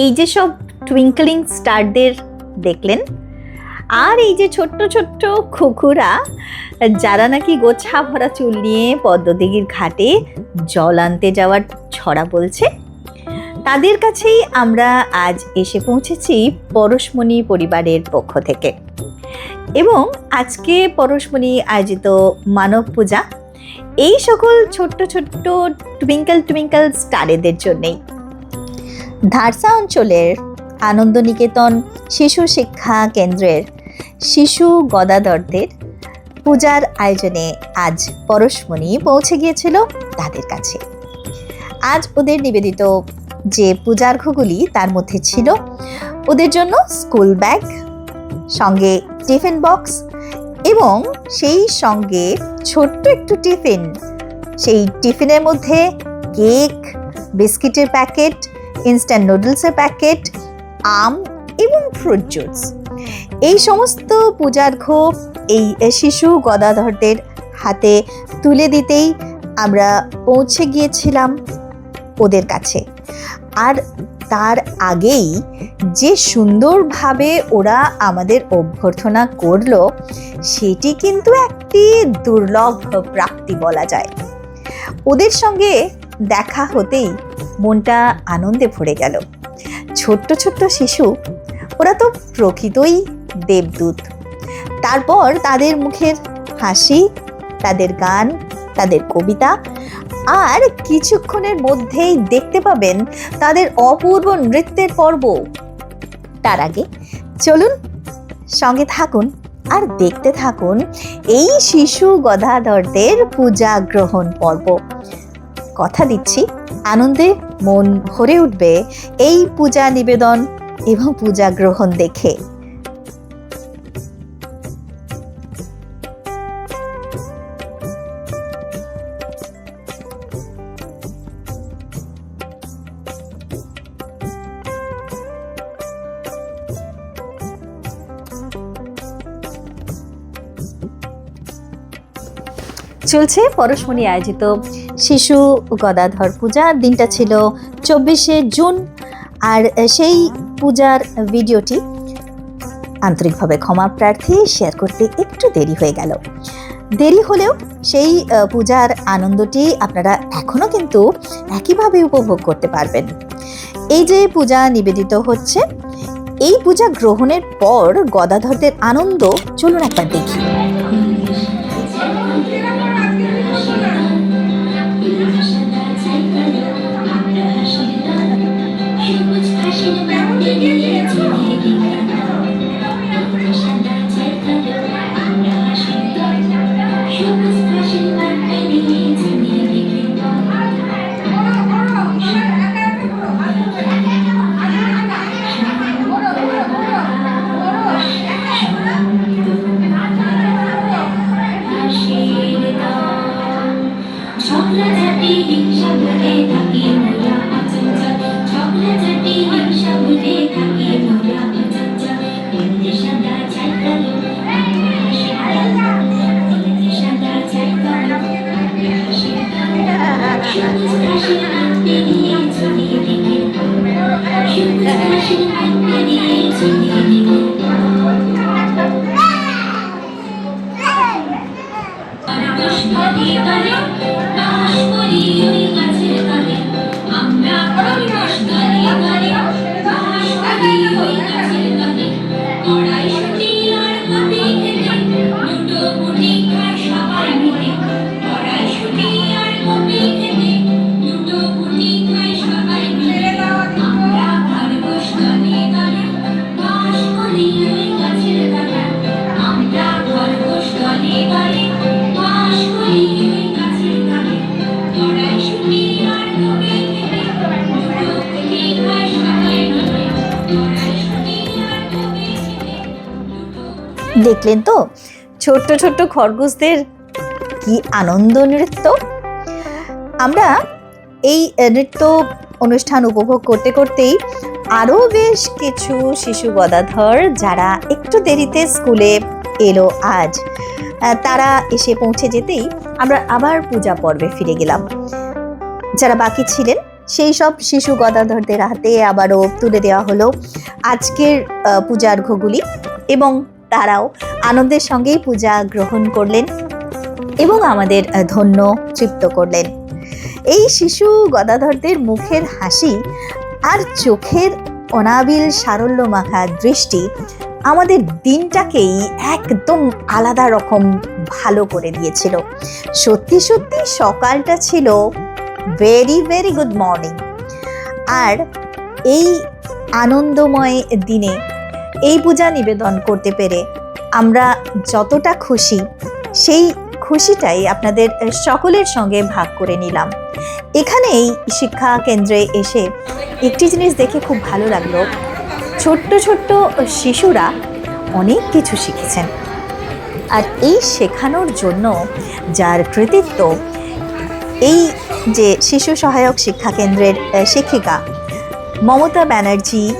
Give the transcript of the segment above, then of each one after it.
এই যে সব টুইঙ্কলিং স্টারদের দেখলেন, আর এই যে ছোট্ট ছোট্ট খুকুরা, যারা নাকি গোছা ভরা চুল নিয়ে পদ্মদিঘির ঘাটে জল আনতে যাওয়ার ছড়া বলছে, তাদের কাছেই আমরা আজ এসে পৌঁছেছি পরশমণি পরিবারের পক্ষ থেকে। এবং আজকে পরশমণি আয়োজিত মানব পূজা, এই সকল ছোট্ট ছোট্ট টুইঙ্কল টুইঙ্কল স্টারেদের জন্যেই। ধারসা অঞ্চলের আনন্দনিকেতন শিশু শিক্ষা কেন্দ্রের শিশু গদাধরদের পূজার আয়োজনে আজ পরশমণি পৌঁছে গিয়েছিল তাদের কাছে। আজ ওদের নিবেদিত যে পূজার্ঘগুলি তার মধ্যে ছিল, ওদের জন্য স্কুল ব্যাগ, সঙ্গে টিফিন বক্স এবং সেই সঙ্গে ছোট্ট একটু টিফিন। সেই টিফিনের মধ্যে কেক, বিস্কিটের প্যাকেট ইনস্ট্যান্ট নুডলসের প্যাকেট আম এবং ফ্রুট জুস এই সমস্ত পূজার পূজার্ঘ এই শিশু গদাধরদের হাতে তুলে দিতেই আমরা পৌঁছে গিয়েছিলাম ওদের কাছে। আর তার আগেই যে সুন্দরভাবে ওরা আমাদের অভ্যর্থনা করল, সেটি কিন্তু একটি দুর্লভ প্রাপ্তি বলা যায়। ওদের সঙ্গে দেখা হতেই মনটা আনন্দে ভরে গেল। ছোট্ট ছোট্ট শিশু, ওরা তো প্রকৃতই দেবদূত। তারপর তাদের মুখের হাসি, তাদের গান, তাদের কবিতা আর কিছুক্ষণের মধ্যেই দেখতে পাবেন তাদের অপূর্ব নৃত্যের পর্ব। তার আগে চলুন সঙ্গে থাকুন আর দেখতে থাকুন এই শিশু গদাধরদের পূজা গ্রহণ পর্ব। কথা দিচ্ছি। আনন্দে মন ভরে উঠবে এই পূজা নিবেদন এবং পূজা গ্রহণ দেখে। চলছে পরশমণি আয়োজিত শিশু গদাধর পূজা। দিনটা ছিল চব্বিশে জুন, আর সেই পূজার ভিডিওটি আন্তরিকভাবে ক্ষমা প্রার্থী শেয়ার করতে একটু দেরি হয়ে গেল। দেরি হলেও সেই পূজার আনন্দটি আপনারা এখনও কিন্তু একইভাবে উপভোগ করতে পারবেন। এই যে পূজা নিবেদিত হচ্ছে, এই পূজা গ্রহণের পর গদাধরদের আনন্দ চলুন একবার দেখি। দেখলেন তো? ছোট্ট ছোট্ট খরগোশদের কি আনন্দ নৃত্য? আমরা এই নৃত্য অনুষ্ঠান উপভোগ করতে করতেই আরও বেশ কিছু শিশু গদাধর যারা একটু দেরিতে স্কুলে এলো আজ। তারা এসে পৌঁছে যেতেই আমরা আবার পূজা পর্বে ফিরে গেলাম। যারা বাকি ছিলেন সেই সব শিশু গদাধরদের হাতে আবারও তুলে দেওয়া হলো আজকের আহ, পূজার্ঘ্যগুলি এবং তারাও আনন্দের সঙ্গেই পূজা গ্রহণ করলেন এবং আমাদের ধন্য তৃপ্ত করলেন। এই শিশু গদাধরদের মুখের হাসি আর চোখের অনাবিল সারল্য মাখা দৃষ্টি আমাদের দিনটাকেই একদম আলাদা রকম ভালো করে দিয়েছিল। সত্যি সত্যি সকালটা ছিল ভেরি ভেরি গুড মর্নিং আর এই আনন্দময় দিনে এই পূজা নিবেদন করতে পেরে আমরা যতটা খুশি, সেই খুশিটাই আপনাদের সকলের সঙ্গে ভাগ করে নিলাম। এখানেই শিক্ষা কেন্দ্রে এসে একটি জিনিস দেখে খুব ভালো লাগল। ছোট্ট ছোট্ট শিশুরা অনেক কিছু শিখেছেন। আর এই শেখানোর জন্য যার কৃতিত্ব, এই যে শিশু সহায়ক শিক্ষা কেন্দ্রের শিক্ষিকা মমতা ব্যানার্জি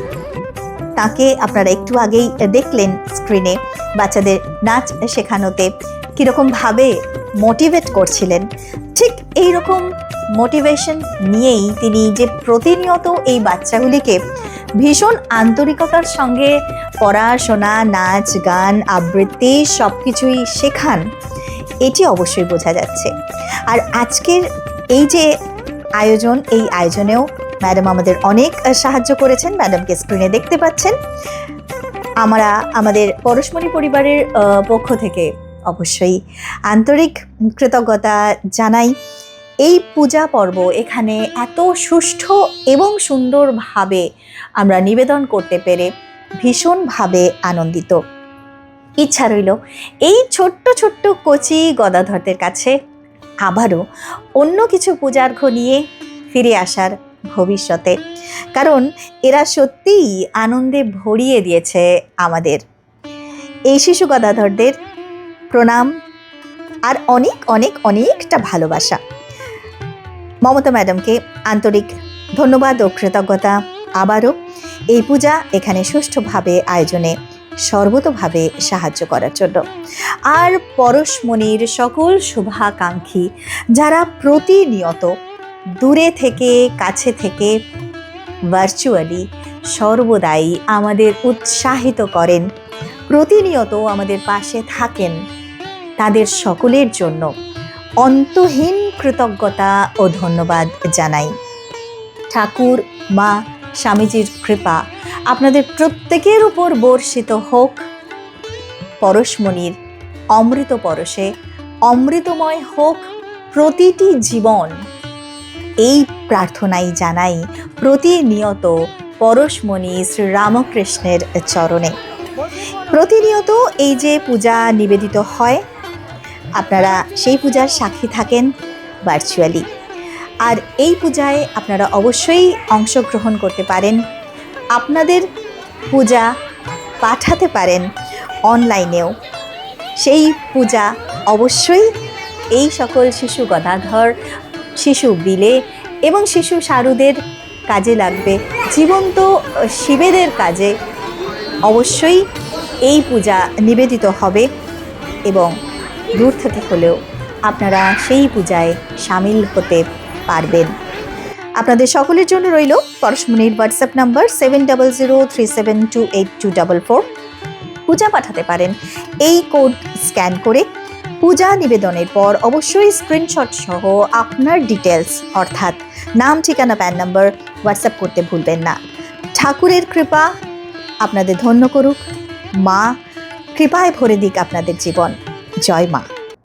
তাকে আপনারা একটু আগেই দেখলেন স্ক্রিনে বাচ্চাদের নাচ শেখানোতে। কীরকমভাবে মোটিভেট করছিলেন। ঠিক এই রকম মোটিভেশন নিয়েই তিনি যে প্রতিনিয়ত এই বাচ্চাগুলিকে ভীষণ আন্তরিকতার সঙ্গে পড়াশোনা, নাচ, গান, আবৃত্তি সব কিছুই শেখান, এটি অবশ্যই বোঝা যাচ্ছে। আর আজকের এই যে আয়োজন, এই আয়োজনেও ম্যাডাম আমাদের অনেক সাহায্য করেছেন। ম্যাডামকে স্ক্রিনে দেখতে পাচ্ছেন। আমরা আমাদের পরশমণি পরিবারের পক্ষ থেকে অবশ্যই আন্তরিক কৃতজ্ঞতা জানাই। এই পূজা পর্ব এখানে এত সুষ্ঠু এবং সুন্দরভাবে আমরা নিবেদন করতে পেরে ভীষণভাবে আনন্দিত। ইচ্ছা রইল এই ছোট্ট ছোট্ট কচি গদাধরদের কাছে আবারও অন্য কিছু পূজার্ঘ নিয়ে ফিরে আসার ভবিষ্যতে। কারণ এরা সত্যিই আনন্দে ভরিয়ে দিয়েছে আমাদের। এই শিশু গদাধরদের প্রণাম আর অনেক অনেক, অনেকটা ভালোবাসা। মমতা ম্যাডামকে আন্তরিক ধন্যবাদ ও কৃতজ্ঞতা। আবারও এই পূজা এখানে সুষ্ঠুভাবে আয়োজনে সর্বতোভাবে সাহায্য করার জন্য। আর পরশমণির সকল শুভাকাঙ্ক্ষী যারা প্রতিনিয়ত দূরে থেকে, কাছে থেকে ভার্চুয়ালি সর্বদাই আমাদের উৎসাহিত করেন। প্রতিনিয়ত আমাদের পাশে থাকেন তাদের সকলের জন্য। অন্তহীন কৃতজ্ঞতা ও ধন্যবাদ জানাই। ঠাকুর, মা, স্বামীজির কৃপা আপনাদের প্রত্যেকের উপর বর্ষিত হোক। পরশমণির অমৃত পরশে অমৃতময় হোক প্রতিটি জীবন। এই প্রার্থনাই জানাই প্রতিনিয়ত পরশমণি শ্রীরামকৃষ্ণের চরণে। প্রতিনিয়ত এই যে পূজা নিবেদিত হয়, আপনারা সেই পূজার সাক্ষী থাকেন ভার্চুয়ালি আর এই পূজায় আপনারা অবশ্যই অংশগ্রহণ করতে পারেন, আপনাদের পূজা পাঠাতে পারেন অনলাইনেও। সেই পূজা অবশ্যই এই সকল শিশু গদাধর শিশু বিলে এবং শিশু সারুদের কাজে লাগবে। জীবন্ত শিবেদের কাজে অবশ্যই এই পূজা নিবেদিত হবে এবং দূর থেকে হলেও আপনারা সেই পূজায় সামিল হতে পারবেন। আপনাদের সকলের জন্য রইল পরশমণির WhatsApp number seven double zero three seven two eight two double four পূজা পাঠাতে পারেন। এই কোড স্ক্যান করে পূজা নিবেদনের পর অবশ্যই স্ক্রিনশট সহ আপনার ডিটেলস অর্থাৎ নাম, ঠিকানা প্যান নাম্বার হোয়াটসঅ্যাপ করতে ভুলবেন না। ঠাকুরের কৃপা আপনাদের ধন্য করুক। মা, কৃপায় ভরে দিক আপনাদের জীবন। জয় মা।